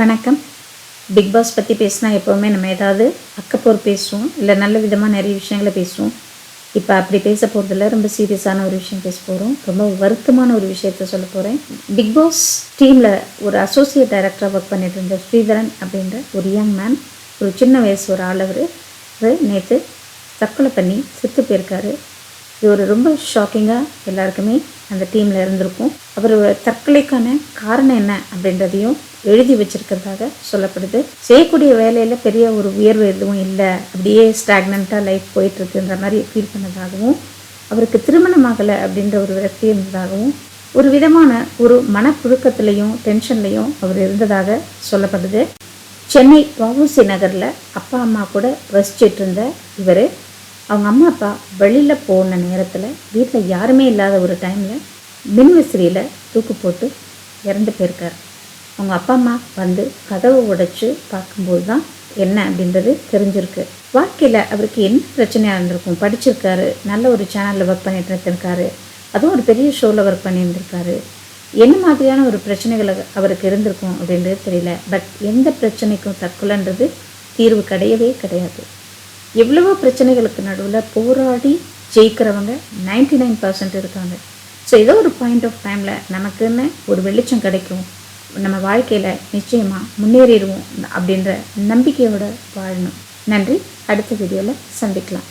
வணக்கம். Big pass பற்றி பேசினா எப்போவுமே நம்ம ஏதாவது அக்கப்போர் பேசுவோம் இல்லை நல்ல விதமாக நிறைய விஷயங்களை பேசுவோம். இப்போ அப்படி பேச போகிறதில்ல ரொம்ப சீரியஸான ஒரு விஷயம் பேச போகிறோம் ரொம்ப வருத்தமான ஒரு விஷயத்த சொல்ல போகிறேன் பிக் பாஸ் டீமில் ஒரு அசோசியேட் டைரக்டராக ஒர்க் பண்ணிட்டு இருந்த ஸ்ரீதரன் அப்படின்ற ஒரு யங் மேன் ஒரு சின்ன வயசு ஒரு ஆள் அவர். நேற்று தற்கொலை பண்ணி செத்து போயிருக்காரு. இது ஒரு ரொம்ப ஷாக்கிங்காக எல்லாருக்குமே அந்த டீமில் இருந்திருக்கும். அவர் தற்கொலைக்கான காரணம் என்ன அப்படின்றதையும் எழுதி வச்சிருக்கிறதாக சொல்லப்படுது. செய்யக்கூடிய வேலையில் பெரிய ஒரு உயர்வு எதுவும் இல்லை. அப்படியே ஸ்டாக்னண்ட்டாக லைஃப் போயிட்டுருக்குன்ற மாதிரி ஃபீல் பண்ணதாகவும் அவருக்கு திருமணமாகலை அப்படின்ற ஒரு விரக்தி இருந்ததாகவும் ஒரு விதமான ஒரு மனப்புழுக்கத்திலையும் டென்ஷன்லையும் அவர் இருந்ததாக சொல்லப்படுது. சென்னை வவுசி நகரில் அப்பா அம்மா கூட வசிச்சிட்டு இருந்த இவர் அவங்க அம்மா அப்பா வெளியில் போன நேரத்தில் வீட்டில் யாருமே இல்லாத ஒரு டைமில் மின்விசிறியில் தூக்கு போட்டு இறந்து போயிருக்கார். அவங்க அப்பா அம்மா வந்து கதவை உடைச்சு பார்க்கும்போது தான் என்ன அப்படின்றது தெரிஞ்சிருக்கு. வாழ்க்கையில் அவருக்கு என்ன பிரச்சனையாக இருந்திருக்கும்? படிச்சிருக்காரு நல்ல ஒரு சேனலில் ஒர்க் பண்ணிட்டு இருந்திருக்காரு அதுவும் ஒரு பெரிய ஷோவில் ஒர்க் பண்ணியிருந்திருக்காரு. என்ன மாதிரியான ஒரு பிரச்சனைகள் அவருக்கு இருந்திருக்கும் அப்படின்றது தெரியல. பட் எந்த பிரச்சனைக்கும் தற்கொலைன்றது தீர்வு கிடையவே கிடையாது. எவ்வளவோ பிரச்சனைகளுக்கு நடுவில் போராடி ஜெயிக்கிறவங்க 99% நைன் பர்சன்ட் இருக்காங்க. ஸோ ஏதோ ஒரு பாயிண்ட் ஆஃப் டைமில் நமக்குன்னு ஒரு வெளிச்சம் கிடைக்கும். நம்ம வாழ்க்கையில் நிச்சயமாக முன்னேறிடுவோம் அப்படின்ற நம்பிக்கையோடு வாழணும். நன்றி. அடுத்த வீடியோவில் சந்திக்கலாம்.